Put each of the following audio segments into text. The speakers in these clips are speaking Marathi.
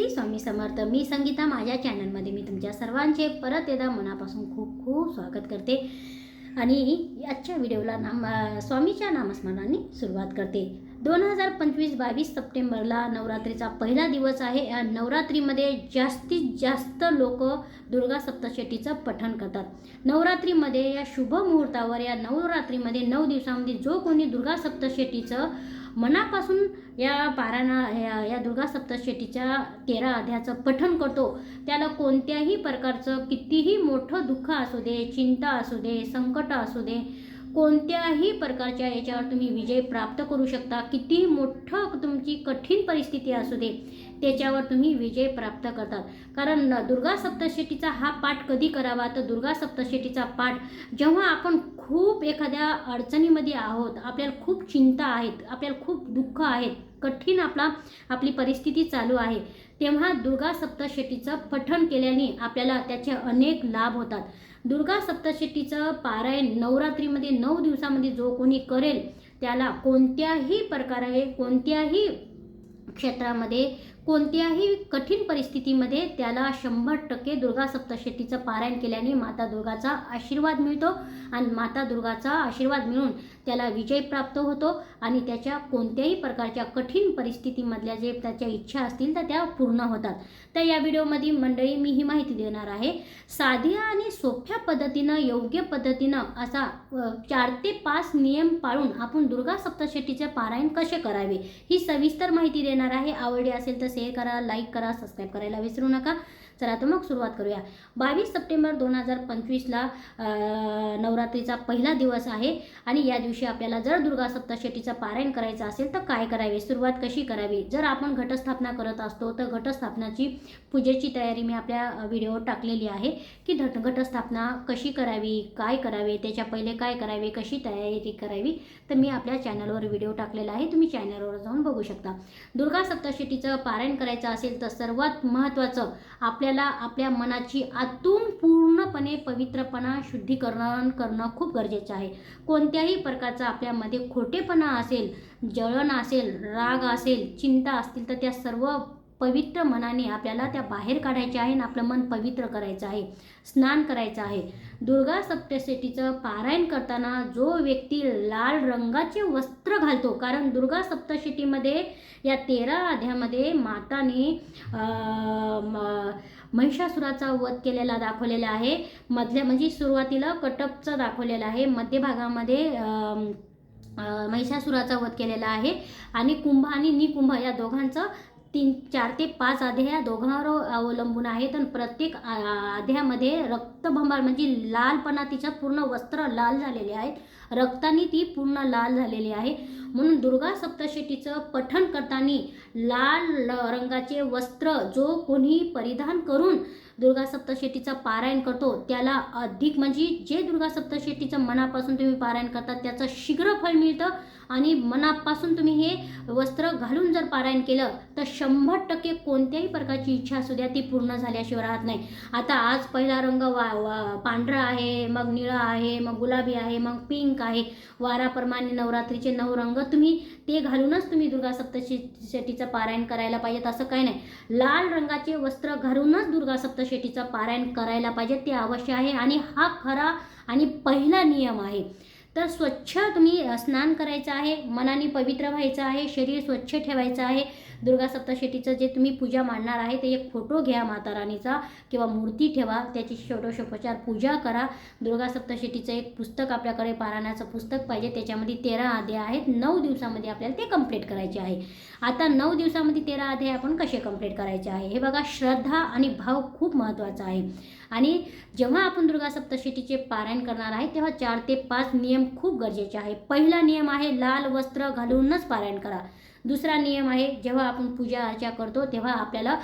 श्री स्वामी समर्थ. मी संगीता माझ्या चॅनलमध्ये मी तुमच्या सर्वांचे परत एकदा मनापासून खूप खूप स्वागत करते. आणि आजच्या व्हिडिओला नाम स्वामीच्या नामस्मरणाने सुरुवात करते. दोन हजार पंचवीस बावीस सप्टेंबरला नवरात्रीचा पहिला दिवस आहे. नवरात्रीमध्ये जास्तीत जास्त लोक दुर्गा सप्तशतीचं पठण करतात. नवरात्रीमध्ये या शुभ मुहूर्तावर या नवरात्रीमध्ये नऊ दिवसामध्ये जो कोणी दुर्गा सप्तशतीचं मनापासून या पारायणा या या दुर्गा सप्तशतीच्या तेरा अध्याचं पठन करतो. त्याला कोणत्याही प्रकारचं कितीही मोठं दुःख असू दे चिंता असू दे संकट असू दे कोणत्याही प्रकारच्या याच्यावर तुम्ही विजय प्राप्त करू शकता. कितीही मोठं तुमची कठीण परिस्थिती असू दे त्याच्यावर तुम्ही विजय प्राप्त करतात. कारण दुर्गा सप्तशतीचा हा पाठ कधी करावा? तर दुर्गा सप्तशतीचा पाठ जेव्हा आपण खूप एखाद्या अडचणीमध्ये आहोत आपल्याला खूप चिंता आहेत आपल्याला खूप दुःख आहेत कठीण आपला आपली परिस्थिती चालू आहे. तेव्हा दुर्गा सप्तशतीचं पठण केल्याने आपल्याला त्याचे अनेक लाभ होतात. दुर्गा सप्तशतीचं पारायण नवरात्रीमध्ये नऊ दिवसामध्ये जो कोणी करेल त्याला कोणत्याही प्रकारे कोणत्याही क्षेत्रामध्ये कोणत्याही कठीण परिस्थितीमध्ये त्याला शंभर टक्के दुर्गा सप्तशतीचं पारायण केल्याने माता दुर्गाचा आशीर्वाद मिळतो आणि माता दुर्गाचा आशीर्वाद मिळून त्याला विजय प्राप्त होतो आणि त्याच्या कोणत्याही प्रकारच्या कठीण परिस्थितीमधल्या जे त्याच्या इच्छा असतील तर त्या पूर्ण होतात. तर या व्हिडिओमध्ये मंडळी मी ही माहिती देणार आहे. साध्या आणि सोप्या पद्धतीनं योग्य पद्धतीनं असा चार ते पाच नियम पाळून आपण दुर्गा सप्तशतीचे पारायण कसे करावे ही सविस्तर माहिती देणार आहे. आवडली असेल तर शेअर करा लाईक करा सबस्क्राईब करायला विसरू नका. चला तर मग सुरुवात करूया. बावीस सप्टेंबर दोन हजार पंचवीसला नवरात्रीचा पहिला दिवस आहे आणि या दिवशी आपल्याला जर दुर्गा सप्तशेटीचं पारायण करायचं असेल तर काय करावे? सुरुवात कशी करावी? जर आपण घटस्थापना करत असतो तर घटस्थापनाची पूजेची तयारी मी आपल्या व्हिडिओवर टाकलेली आहे की घट घटस्थापना कशी करावी? काय करावे? त्याच्या पहिले काय करावे? कशी तयारी करावी? तर मी आपल्या चॅनलवर व्हिडिओ टाकलेला आहे. तुम्ही चॅनलवर जाऊन बघू शकता. दुर्गा सप्तशेटीचं पारायण करायचं असेल तर सर्वात महत्त्वाचं आपल्या आपल्याला आपल्या मनाची आतून पूर्णपणे पवित्रपणा शुद्धीकरण करणं खूप गरजेचं आहे. कोणत्याही प्रकारचा आपल्यामध्ये खोटेपणा असेल जळण असेल राग असेल चिंता असतील तर त्या सर्व पवित्र मनाने आपल्याला त्या बाहेर काढायच्या आहे आणि आपलं मन पवित्र करायचं आहे स्नान करायचं आहे. दुर्गा सप्तशतीचं पारायण करताना जो व्यक्ती लाल रंगाचे वस्त्र घालतो कारण दुर्गा सप्तशतीमध्ये या तेरा अध्यामध्ये माताने महिषासुराचा वध केलेला दाखवलेला आहे. मधल्या म्हणजे सुरुवातीला कटकचं दाखवलेलं आहे. मध्यभागामध्ये महिषासुराचा वध केलेला आहे. आणि कुंभ आणि निकुंभ या दोघांचं तीन चार ते पाच अध्याय दोघांवर अवलंबून आहेत. आणि प्रत्येक आ- अध्यायामध्ये रक्तभंबार म्हणजे लालपणा तिच्या पूर्ण वस्त्र लाल झालेले आहेत. रक्ताने ती पूर्ण लाल झालेली आहे. म्हणून दुर्गा सप्तशतीचं पठण करताना लाल रंगाचे वस्त्र जो कोणी परिधान करून दुर्गा सप्तशतीचं पारायण करतो त्याला अधिक म्हणजे जे दुर्गा सप्तशेटीचं मनापासून तुम्ही पारायण करता त्याचं शीघ्र फळ मिळतं आणि मनापासून तुम्ही हे वस्त्र घालून जर पारायण केलं तर शंभर टक्के कोणत्याही प्रकारची इच्छा असू द्या ती पूर्ण झाल्याशिवाय राहत नाही. आता आज पहिला रंग वा वा पांढरा आहे मग निळा आहे मग गुलाबी आहे मग पिंक आहे. वाराप्रमाणे नवरात्रीचे नऊ रंग तुम्ही ते घालूनच तुम्ही दुर्गा सप्तशतीचं पारायण करायला पाहिजेत असं काही नाही. लाल रंगाचे वस्त्र घालूनच दुर्गा सप्तशतीचं पारायण करायला पाहिजे ते अवश्य आहे. आणि हा खरा आणि पहिला नियम आहे. तर स्वच्छ तुम्ही स्नान करायचं आहे मनाने पवित्र व्हायचं आहे शरीर स्वच्छ ठेवायचं आहे. दुर्गा सप्तशतीचं जे तुम्ही पूजा मांडणार आहे ते एक फोटो घ्या माता राणीचा किंवा मूर्ती ठेवा त्याची षोडशोपचार पूजा करा. दुर्गा सप्तशतीचं एक पुस्तक आपल्याकडे पारायणाचं पुस्तक पाहिजे त्याच्यामध्ये तेरा अध्याय आहेत. नऊ दिवसामध्ये आपल्याला ते कंप्लीट करायचे आहे. आता नऊ दिवसामध्ये तेरा अध्याय आपण कसे कंप्लीट करायचे आहे? हे बघा श्रद्धा आणि भाव खूप महत्त्वाचा आहे. आणि जेव्हा आपण दुर्गा सप्तशतीचे पारायण करणार आहे तेव्हा चार ते पाच नियम खूप गरजेचे आहे. पहिला नियम आहे लाल वस्त्र घालूनच पारायण करा. दुसरा नियम आहे जेव्हा आपण पूजा अर्चा करतो तेव्हा आपल्याला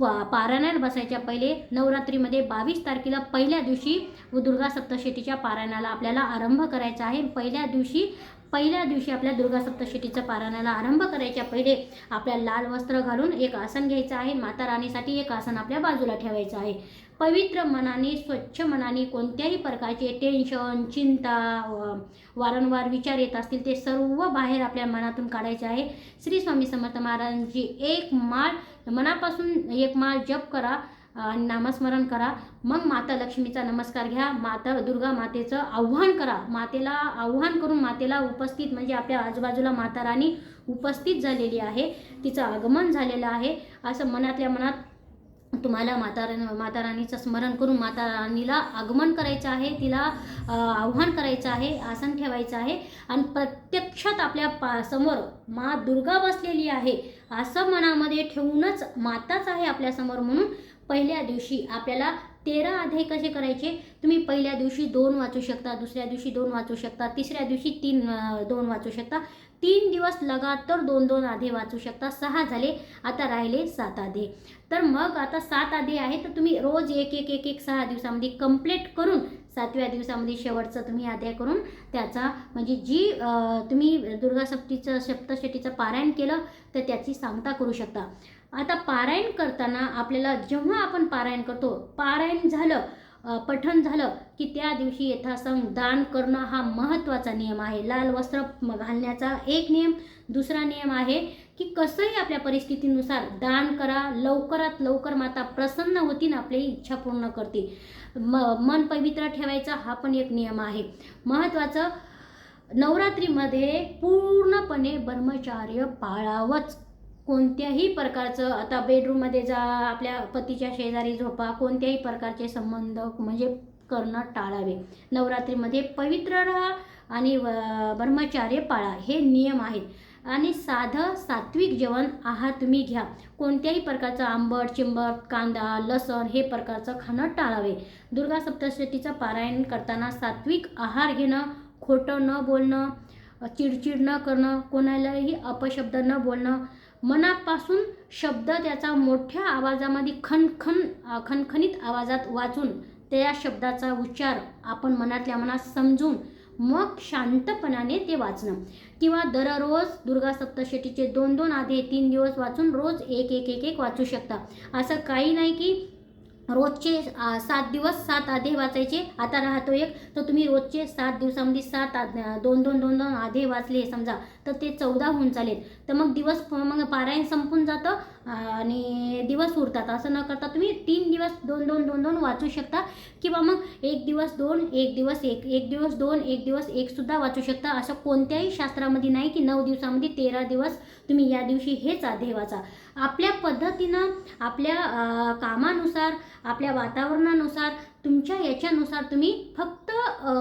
पारायणाला बसायच्या पहिले नवरात्रीमध्ये बावीस तारखेला पहिल्या दिवशी व दुर्गा सप्तशतीच्या पारायणाला आपल्याला आरंभ करायचा आहे. पहिल्या दिवशी पहिल्या दिवशी आपल्या दुर्गा सप्तशतीच्या पारायणाला आरंभ करायच्या पहिले आपल्या लाल वस्त्र घालून एक आसन घ्यायचं आहे. माता राणीसाठी एक आसन आपल्या बाजूला ठेवायचं आहे. पवित्र मनाने स्वच्छ मनाने कोणत्याही प्रकारचे टेन्शन चिंता वारंवार विचार येत असतील ते सर्व बाहेर आपल्या मनातून काढायचे आहे. श्री स्वामी समर्थ महाराजांची एक माळ मनापासून एक माळ जप करा आणि नामस्मरण करा. मग माता लक्ष्मीचा नमस्कार घ्या. माता दुर्गा मातेचं आव्हान करा. मातेला आव्हान करून मातेला उपस्थित म्हणजे आपल्या आजूबाजूला माता राणी उपस्थित झालेली आहे. तिचं आगमन झालेलं आहे. असं मनातल्या मनात तुम्हाला माता माता राणीचं स्मरण करून माता राणीला आगमन करायचं आहे तिला आव्हान करायचं आहे आसन ठेवायचं आहे. आणि प्रत्यक्षात आपल्या पा समोर मा दुर्गा बसलेली आहे असं मनामध्ये ठेवूनच माताच आहे आपल्यासमोर म्हणून पहिल्या दिवशी आपल्याला तेरा अध्याय कसे करायचे? तुम्ही पहिल्या दिवशी दोन वाचू शकता दुसऱ्या दिवशी दोन वाचू शकता तिसऱ्या दिवशी तीन दोन वाचू शकता. तीन दिवस लगातार दोन दोन आधे वाचू शकता. सहा झाले आता राहिले सात आधे. तर मग आता सात आधे आहे तर तुम्ही रोज एक एक एक एक सहा दिवसामध्ये कंप्लीट करून सातव्या दिवसामध्ये शेवटचं तुम्ही अध्याय करून त्याचा म्हणजे जी तुम्ही दुर्गा सप्तीचं सप्तशतीचं पारायण केलं तर त्याची सांगता करू शकता. आता पारायण करताना आपल्याला जेव्हा आपण पारायण करतो पारायण झालं पठण झालं की त्या दिवशी यथासंग दान करणं हा महत्त्वाचा नियम आहे. लाल वस्त्र घालण्याचा एक नियम. दुसरा नियम आहे की कसंही आपल्या परिस्थितीनुसार दान करा लवकरात लवकर माता प्रसन्न होतीन आपली इच्छा पूर्ण करते म मन पवित्र ठेवायचा हा पण एक नियम आहे. महत्त्वाचं नवरात्रीमध्ये पूर्णपणे ब्रह्मचार्य पाळावंच. कोणत्याही प्रकारचं आता बेडरूममध्ये जा आपल्या पतीच्या शेजारी झोपा कोणत्याही प्रकारचे संबंध म्हणजे करणं टाळावे. नवरात्रीमध्ये पवित्र राहा आणि व- ब्रह्मचार्य पाळा. हे नियम आहेत. आणि साधं सात्विक जेवण आहार तुम्ही घ्या. कोणत्याही प्रकारचं आंबट चिंबट कांदा लसण हे प्रकारचं खाणं टाळावे. दुर्गा सप्तशतीचं पारायण करताना सात्विक आहार घेणं खोटं न बोलणं चिडचिड न करणं कोणालाही अपशब्द न बोलणं मनापासून शब्द त्याचा मोठ्या आवाजामध्ये खणखण अ, खणखणीत आवाजात वाचून त्या शब्दाचा उच्चार आपण मनातल्या मनात समजून मग शांतपणाने ते वाचणं. किंवा दररोज दुर्गा सप्तशतीचे दोन दोन आधे तीन दिवस वाचून रोज एक एक एक एक वाचू शकता. असं काही नाही की रोजचे सात दिवस सात आधे वाचायचे. आता राहतो एक. तर तुम्ही रोजचे सात दिवसामध्ये सात दोन दोन दोन दोन आधे वाचले समजा. तर ते चौदा होऊन चालेल. तर मग दिवस प- मग पारायण संपून जातं. आणि दिवस उरतात. असं न करता तुम्ही तीन दिवस दोन दोन दोन दोन वाचू शकता. किंवा मग एक दिवस दोन एक दिवस एक एक दिवस दोन एक दिवस एक सुद्धा वाचू शकता. असं कोणत्याही शास्त्रामध्ये नाही की नऊ दिवसामध्ये तेरा दिवस तुम्ही या दिवशी हेच आधे वाचा आपल्या पद्धतीनं आपल्या कामानुसार आपल्या वातावरणानुसार तुमच्या याच्यानुसार तुम्ही फक्त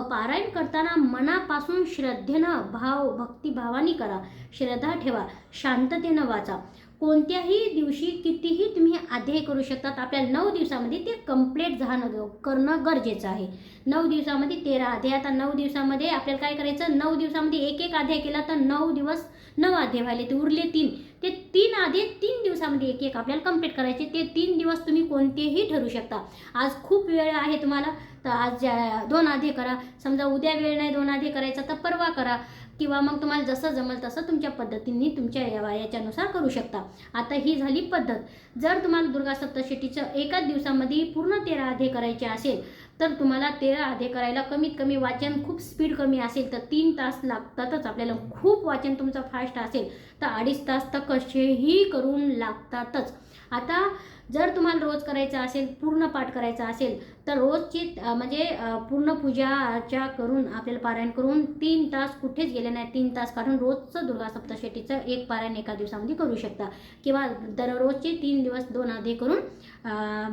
पारायण करताना मनापासून श्रद्धेनं भाव भक्तिभावाने करा. श्रद्धा ठेवा. शांततेनं वाचा. कोणत्याही दिवशी कितीही तुम्ही अध्याय करू शकतात आपल्या नऊ दिवसामध्ये ते कंप्लीट झाणं करणं गरजेचं आहे. नऊ दिवसामध्ये तेरा अध्याय आता नऊ दिवसामध्ये आपल्याला काय करायचं? नऊ दिवसामध्ये एक एक अध्याय केला तर नऊ दिवस नऊ अध्याय व्हायले ते उरले तीन. ते तीन आधे तीन दिवसामध्ये एक एक आपल्याला कंप्लीट करायचे. ते तीन दिवस तुम्ही कोणतेही ठरू शकता. आज खूप वेळ आहे तुम्हाला तर आज ज्या- दोन आधे करा. समजा उद्या वेळ नाही दोन आधे करायचा तर परवा करा. किंवा मग तुम्हाला जसं जमल तसं तुमच्या पद्धतीने तुमच्या वयाच्यानुसार याच्यानुसार करू शकता. आता ही झाली पद्धत. जर तुम्हाला दुर्गा सप्तशतीचं एकाच दिवसामध्ये पूर्ण तेरा आधे करायचे असेल तर तुम्हाला तेरा आधे करायला कमीत कमी वाचन खूप स्पीड कमी असेल तर तीन तास लागतातच. आपल्याला खूप वाचन तुमचं फास्ट असेल तर अडीच तास तर कसेही करून लागतातच. आता जर तुम्हाला रोज करायचं असेल पूर्ण पाठ करायचा असेल तर रोजची म्हणजे पूर्ण पूजा अर्चा करून आपल्याला पारायण करून तीन तास कुठेच गेले नाही तीन तास काढून रोजचं दुर्गा सप्तशतीचं एक पारायण एका दिवसामध्ये करू शकता. किंवा दररोजचे तीन दिवस दोन आधे करून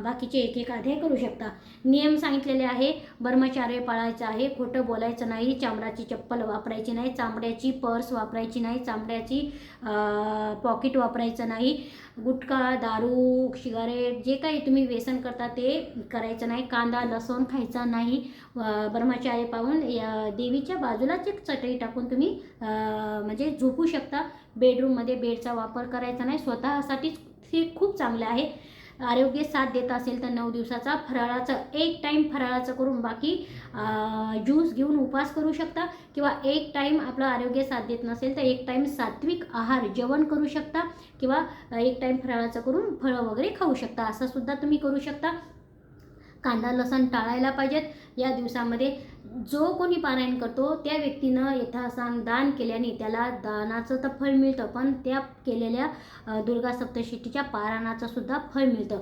बाकीचे एक एक आधे करू शकता. नियम सांगितलेले आहे ब्रह्मचार्य पाळायचं आहे खोटं बोलायचं नाही चामडाची चप्पल वापरायची नाही चामड्याची पर्स वापरायची नाही चामड्याची पॉकेट वापरायचं नाही गुटखा दारू वगैरे जे काही तुम्ही व्यसन करता ते करायचं नाही. कांदा लसूण खायचा नाही. अ, ब्रह्मचार्य पाहून या देवीच्या बाजूलाच एक चटई टाकून तुम्ही म्हणजे झोपू शकता. बेडरूममध्ये बेडचा वापर करायचा नाही. स्वतःसाठीच हे खूप चांगलं आहे. आरोग्य साथ देत असेल तर नऊ दिवसाचा फराळाचं एक टाईम फराळाचं करून बाकी ज्यूस घेऊन उपवास करू शकता. किंवा एक टाईम आपलं आरोग्य साथ देत नसेल तर एक टाईम सात्विक आहार जेवण करू शकता. किंवा एक टाईम फराळाचं करून फळं वगैरे खाऊ शकता. असं सुद्धा तुम्ही करू शकता. कांदा लसण टाळायला पाहिजेत. या दिवसामध्ये जो कोणी पारायण करतो त्या व्यक्तीनं यथासांग दान केल्याने त्याला दानाचं तर फळ मिळतं पण त्या केलेल्या दुर्गा सप्तशतीच्या पारायणाचं सुद्धा फळ मिळतं.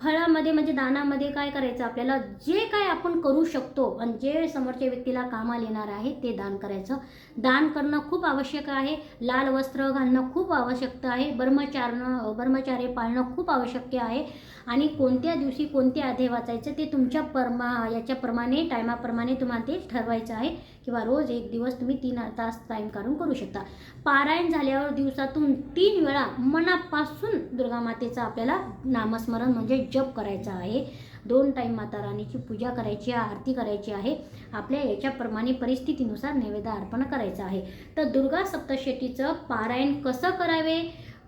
फळामध्ये म्हणजे दानामध्ये काय करायचं? आपल्याला जे काय आपण करू शकतो आणि जे समोरच्या व्यक्तीला कामाला येणार आहे ते दान करायचं. दान करणं खूप आवश्यक आहे. लाल वस्त्र घालणं खूप आवश्यक आहे. ब्रह्मचारणं ब्रह्मचार्य पाळणं खूप आवश्यक आहे. आणि कोणत्या दिवशी कोणते आधे वाचायचं ते तुमच्या परमा याच्याप्रमाणे टायमाप्रमाणे तुम्हाला ते ठरवायचं आहे. किंवा रोज एक दिवस तुम्ही तीन तास टाईम काढून करू शकता. पारायण झाल्यावर दिवसातून तीन वेळा मनापासून दुर्गा मातेचं आपल्याला नामस्मरण म्हणजे जप करायचं आहे. दोन टाईम माता राणीची पूजा करायची आहे आरती करायची आहे. आपल्या याच्याप्रमाणे परिस्थितीनुसार नैवेद्य अर्पण करायचं आहे. तर दुर्गा सप्तशतीचं पारायण कसं करावे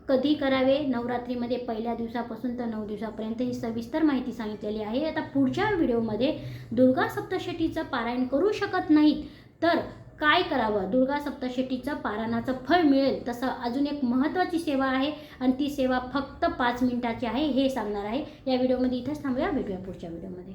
कधी करावे नवरात्रीमध्ये पहिल्या दिवसापासून तर नऊ दिवसापर्यंत ही सविस्तर माहिती सांगितलेली आहे. आता पुढच्या व्हिडिओमध्ये दुर्गा सप्तशतीचं पारायण करू शकत नाहीत तर काय करावं? दुर्गा सप्तशतीचं पारणाचं फळ मिळेल तसं अजून एक महत्त्वाची सेवा आहे आणि ती सेवा फक्त पाच मिनिटाची आहे हे सांगणार आहे. या व्हिडिओमध्ये इथंच थांबूया. भेटूया पुढच्या व्हिडिओमध्ये.